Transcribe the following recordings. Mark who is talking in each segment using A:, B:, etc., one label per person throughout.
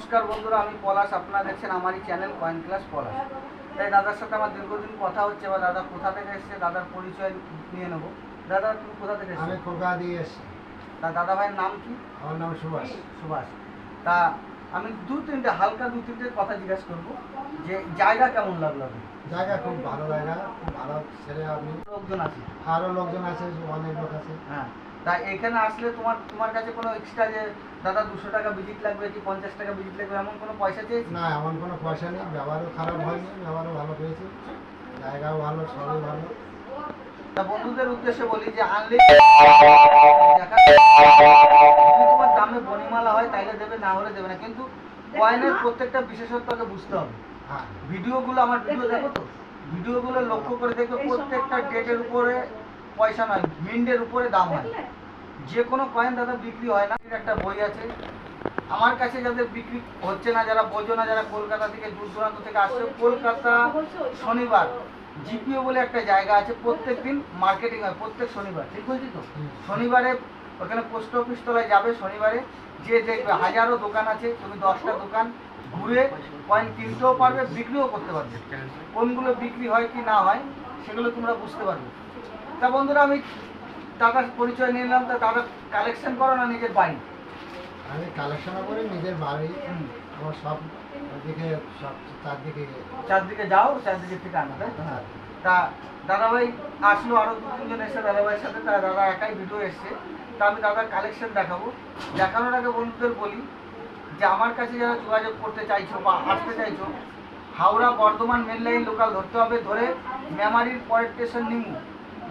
A: নমস্কার বন্ধুরা আমি পলাশ। আপনারা দেখছেন আমারই চ্যানেল কয়েন ক্লাস পলাশ। তাই দাদার সাথে আমার দীর্ঘদিন কথা হচ্ছে বা দাদা কোথা থেকে এসেছে দাদার পরিচয় নিয়ে নেব। দাদা তুমি কোথা থেকে
B: আমি
A: এসেছ
B: কলকাতা দিয়ে এসেছি।
A: তা দাদা ভাইয়ের নাম কি?
B: আমার নাম সুভাষ।
A: সুভাষ। তা আমি দু তিনটে হালকা দু তিনটে কথা জিজ্ঞাসা করব যে জায়গা কেমন লাগল আপনার?
B: জায়গা খুব ভালো জায়গা খুব ভালো ছেলে আপনি।
A: লোকজন আছে।
B: আরও লোকজন আছে অনেক লোক আছে।
A: হ্যাঁ। তা এখানে আসলে তোমার তোমার কাছে কোনো এক্সট্রা যে দাদা দুশো টাকা ভিজিট লাগবে কি পঞ্চাশ টাকা ভিজিট লাগবে এমন কোনো পয়সা চেয়েছি?
B: না এমন কোনো পয়সা নেই ব্যবহারও খারাপ হয়নি ব্যবহারও ভালো পেয়েছি জায়গাও ভালো সবই ভালো।
A: তা বন্ধুদের উদ্দেশ্যে বলি যে আনলে যদি তোমার দামে বনিমালা হয় তাইলে দেবে না হলে দেবে না। কিন্তু কয়েনের প্রত্যেকটা বিশেষত্বকে বুঝতে হবে।
B: হ্যাঁ।
A: ভিডিওগুলো আমার ভিডিও দেখো তো? ভিডিওগুলো লক্ষ্য করে দেখবে প্রত্যেকটা ডেটের উপরে পয়সা নয় মিন্ডের উপরে দাম হয়। যে কোনো কয়েন দাদা বিক্রি হয় না। একটা বই আছে। আমার কাছে যাদের বিক্রি হচ্ছে না যারা বোঝো না যারা কলকাতা থেকে দূর দূরান্ত থেকে আসছে কলকাতা শনিবার জিপিও বলে একটা জায়গা আছে প্রত্যেক দিন মার্কেটিং হয় প্রত্যেক শনিবার ঠিক বলছি তো? শনিবারে ওখানে পোস্ট অফিস তলায় যাবে শনিবারে যে দেখবে হাজারো দোকান আছে তুমি দশটা দোকান ঘুরে কয়েন কিনতেও পারবে বিক্রিও করতে পারবে। কোনগুলো বিক্রি হয় কি না হয় সেগুলো তোমরা বুঝতে পারবে। তা বন্ধুরা আমি দাদার পরিচয় নিয়ে নিলাম তা দাদা কালেকশন করো না নিজের বাড়ি?
B: আমি কালেকশনও করে নিজের বাড়ি। আমার সব দিকে সব চারদিকে
A: চারদিকে যাও চারদিকে থেকে আনো তাই তো?
B: হ্যাঁ।
A: তা দাদাভাই আসলো আরও দু তিনজন এসে দাদাভাইয়ের সাথে তা দাদা একাই ভিডিও এসছে। তা আমি দাদার কালেকশন দেখাবো। দেখানোর আগে বন্ধুদের বলি যে আমার কাছে যারা যোগাযোগ করতে চাইছো বা আসতে চাইছো Howrah Bardhaman main line local ধরতে হবে ধরে মেমারির পরের স্টেশন নিমু।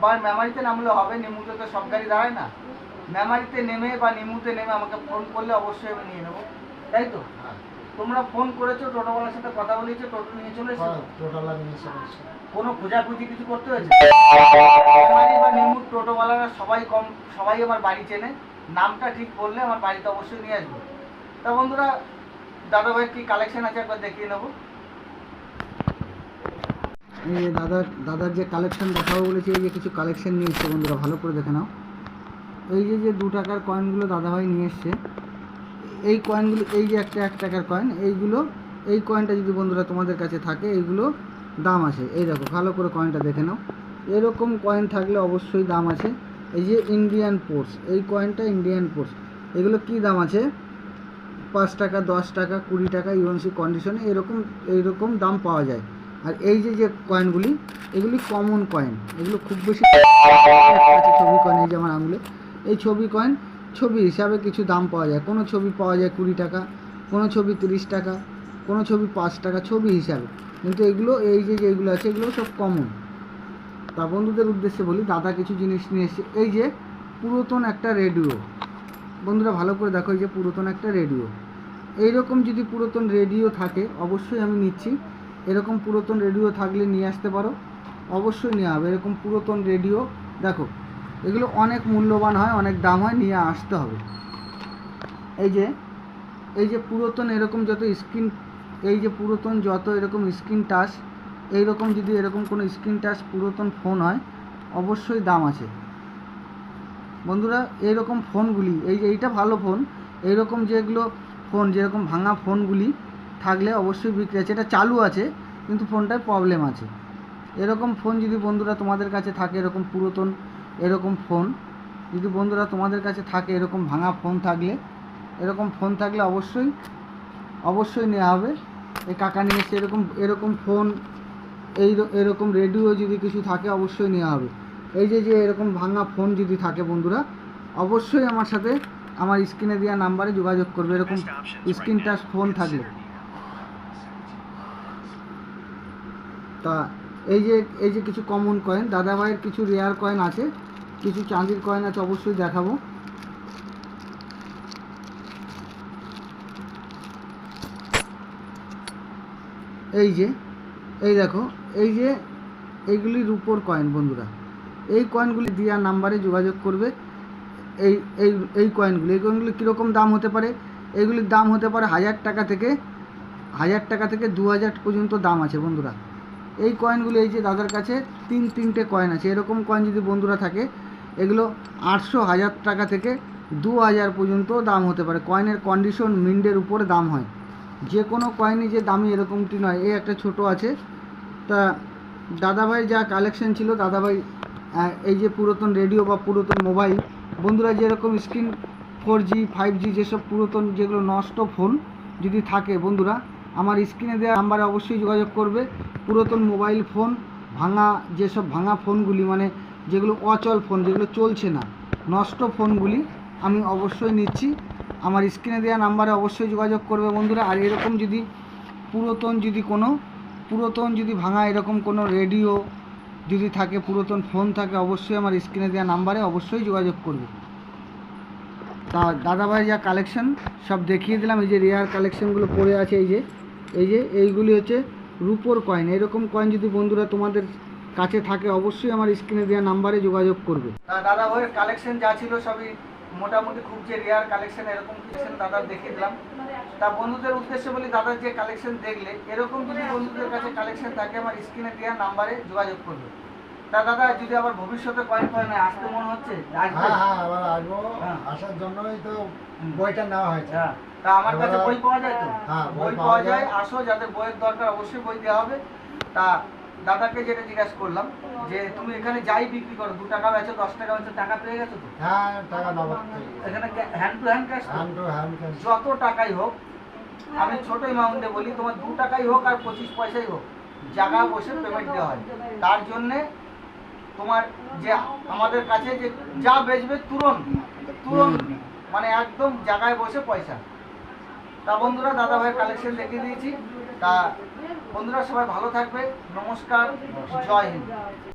A: বা মেমারিতে নামলে হবে নিমুতে তো সব গাড়ি দাঁড়ায় না। মেমারিতে নেমে বা নিমুতে নেমে আমাকে ফোন করলে অবশ্যই আমি নিয়ে নেব। তাই তো?
B: হ্যাঁ।
A: তোমরা ফোন করেছ টোটোওয়ালার সাথে কথা বলেছ টোটো নিয়ে চলে এসেছ?
B: বলছি।
A: কোনো খোঁজাখুঁজি কিছু করতে হয়েছে? মেমারি বা নিমুর টোটোওয়ালারা সবাই কম সবাই আমার বাড়ি চেনে। নামটা ঠিক বললে আমার বাড়িতে অবশ্যই নিয়ে আসবে। তা বন্ধুরা দাদা ভাইয়ের কি কালেকশন আছে একবার দেখিয়ে নেব। দাদার দাদার যে কালেকশন দেখাবো বলেছি, এই যে কিছু কালেকশন নিয়ে এসছে বন্ধুরা, ভালো করে দেখে নাও। এই যে যে দু টাকার কয়েনগুলো দাদাভাই নিয়ে এসছে, এই কয়েনগুলো এই যে একটা, এক টাকার কয়েন এইগুলো, এই কয়েনটা যদি বন্ধুরা তোমাদের কাছে থাকে, এইগুলো দাম আছে। এই দেখো, ভালো করে কয়েনটা দেখে নাও। এরকম কয়েন থাকলে অবশ্যই দাম আছে। এই যে ইন্ডিয়ান পোর্স এই কয়েনটা ইন্ডিয়ান পোর্স এগুলো কি দাম আছে? পাঁচ টাকা, দশ টাকা, কুড়ি টাকা ইউএনসি কন্ডিশনে এরকম এইরকম দাম পাওয়া যায়। আর এই যে যে কয়েনগুলি এগুলি কমন কয়েন এগুলো খুব বেশি ছবি কয়েন এই যে আমার আঙুলে। এই ছবি কয়েন ছবি হিসাবে কিছু দাম পাওয়া যায়। কোনো ছবি পাওয়া যায় কুড়ি টাকা, কোনো ছবি তিরিশ টাকা, কোনো ছবি পাঁচ টাকা, ছবি হিসাবে। কিন্তু এগুলো, এই যে, যেগুলো আছে, এগুলো সব কমন তা বন্ধুদের উদ্দেশ্যে বলি, দাদা কিছু জিনিস নিয়ে এসেছে এই যে পুরাতন একটা রেডিও বন্ধুরা ভালো করে দেখো, এই যে পুরাতন একটা রেডিও এইরকম যদি পুরাতন রেডিও থাকে, অবশ্যই আমি নিচ্ছি। এরকম পুরাতন রেডিও থাকলে নিয়ে আসতে পারো। অবশ্যই নেওয়া হবে এরকম পুরাতন রেডিও দেখো, এগুলো অনেক মূল্যবান হয়, অনেক দাম হয়, নিয়ে আসতে হবে। এই যে এই যে পুরাতন এরকম যত স্ক্রিন এই যে পুরাতন যত এরকম স্ক্রিন টাচ এইরকম যদি এরকম কোনো স্ক্রিন টাচ পুরাতন ফোন হয়, অবশ্যই দাম আছে। বন্ধুরা এইরকম ফোনগুলি এই যে এইটা ভালো ফোন এইরকম যেগুলো ফোন যেরকম ভাঙা ফোনগুলি থাকলে অবশ্যই বিক্রি আছে। এটা চালু আছে কিন্তু ফোনটায় প্রবলেম আছে। এরকম ফোন যদি বন্ধুরা তোমাদের কাছে থাকে এরকম পুরাতন এরকম ফোন যদি বন্ধুরা তোমাদের কাছে থাকে এরকম ভাঙা ফোন থাকলে এরকম ফোন থাকলে অবশ্যই অবশ্যই নেওয়া হবে। এই কাকা নিয়ে এসে এরকম এরকম ফোন এই এরকম রেডিও যদি কিছু থাকে অবশ্যই নেওয়া হবে। এই যে যে এরকম ভাঙা ফোন যদি থাকে বন্ধুরা অবশ্যই আমার সাথে আমার স্ক্রিনে দেওয়া নাম্বারে যোগাযোগ করবে। এরকম স্ক্রিন টাচ ফোন থাকলে। তা এই যে এই যে কিছু কমন কয়েন দাদাভাইয়ের কিছু রেয়ার কয়েন আছে, কিছু চাঁদির কয়েন আছে, অবশ্যই দেখাবো। এই যে, এই দেখো, এই যে এইগুলি রুপোর কয়েন বন্ধুরা। এই কয়েনগুলি দেওয়ার নাম্বারে যোগাযোগ করবে। এই এই এই কয়েনগুলি এই কয়েনগুলি কীরকম দাম হতে পারে? এইগুলির দাম হতে পারে হাজার টাকা থেকে, হাজার টাকা থেকে দু হাজার পর্যন্ত দাম আছে বন্ধুরা। এই কয়েনগুলি এই যে দাদার কাছে তিন, তিনটে কয়েন আছে। এরকম কয়েন যদি বন্ধুরা থাকে, এগুলো আটশো হাজার টাকা থেকে দু হাজার পর্যন্ত দাম হতে পারে। কয়েনের কন্ডিশন মিন্ডের উপরে দাম হয়। যে কোনো কয়েনই যে দামি এরকমটি নয়। এই একটা ছোট আছে। তা দাদাভাই যা কালেকশন ছিল, দাদাভাই এই যে পুরাতন রেডিও বা পুরাতন মোবাইল বন্ধুরা যেরকম screen four G five G যেসব পুরাতন যেগুলো নষ্ট ফোন যদি থাকে বন্ধুরা আমার স্ক্রিনে দেওয়া নাম্বারে অবশ্যই যোগাযোগ করবে। পুরাতন মোবাইল ফোন, ভাঙা যেসব ভাঙা ফোনগুলি মানে যেগুলো অচল ফোন, যেগুলো চলছে না, নষ্ট ফোনগুলি আমি অবশ্যই নিচ্ছি। আমার স্ক্রিনে দেওয়া নাম্বারে অবশ্যই যোগাযোগ করবে বন্ধুরা। আর এরকম যদি পুরাতন যদি কোনো, পুরাতন যদি ভাঙা এরকম কোনো রেডিও যদি থাকে, পুরাতন ফোন থাকে, অবশ্যই আমার স্ক্রিনে দেওয়া নাম্বারে অবশ্যই যোগাযোগ করবে। তা দাদাভাই যা কালেকশন সব দেখিয়ে দিলাম। এই যে রেয়ার কালেকশনগুলো পড়ে আছে, এই যে এই যে এইগুলি হচ্ছে রুপোর কয়েন এরকম কয়েন যদি বন্ধুরা তোমাদের কাছে থাকে অবশ্যই আমার স্ক্রিনে দেওয়া নাম্বারে যোগাযোগ করবে। তা দাদা ভাইয়ের কালেকশন যা ছিল সবই মোটামুটি খুব যে রেয়ার কালেকশন এরকম কালেকশন দাদা দেখিয়ে দিলাম। তা বন্ধুদের উদ্দেশ্যে বলি দাদার যে কালেকশন দেখলে এরকম যদি বন্ধুদের কাছে কালেকশন থাকে আমার স্ক্রিনে দেওয়া নাম্বারে যোগাযোগ করবে। তা দাদা যদি আবার ভবিষ্যতে কয়েন কয়েন আসতে মনে হচ্ছে?
B: হ্যাঁ হ্যাঁ আবার আসব।
A: হ্যাঁ।
B: আসার জন্যই তো বইটা নেওয়া হয়েছে।
A: হ্যাঁ। তা আমার কাছে বই পাওয়া যায় তো?
B: হ্যাঁ, বই পাওয়া
A: যায়। আসো যাদের বইয়ের দরকার অবশ্যই বই দেওয়া হবে। তা দাদাকে যেটা জিজ্ঞাসা করলাম যে তুমি এখানে যাই বিক্রি করো দু টাকা বেচো দশ টাকা বেচো টাকা পেয়ে গেছো তো?
B: হ্যাঁ টাকা
A: এখানে hand to hand cash
B: hand to hand cash.
A: যত টাকাই হোক আমি ছোট অ্যামাউন্টে বলি তোমার দু টাকাই হোক আর পঁচিশ পয়সাই হোক জায়গা বসে পেমেন্ট দেওয়া হয়। তার জন্যে তোমার যে আমাদের কাছে যে যা বেচবে তুরন্ত তুরন্ত মানে একদম জায়গায় বসে পয়সা। তা বন্ধুরা দাদা ভাইয়ের কালেকশন দেখিয়ে দিয়েছি। তা বন্ধুরা, সবাই ভালো থাকবে। নমস্কার, জয় হিন্দ।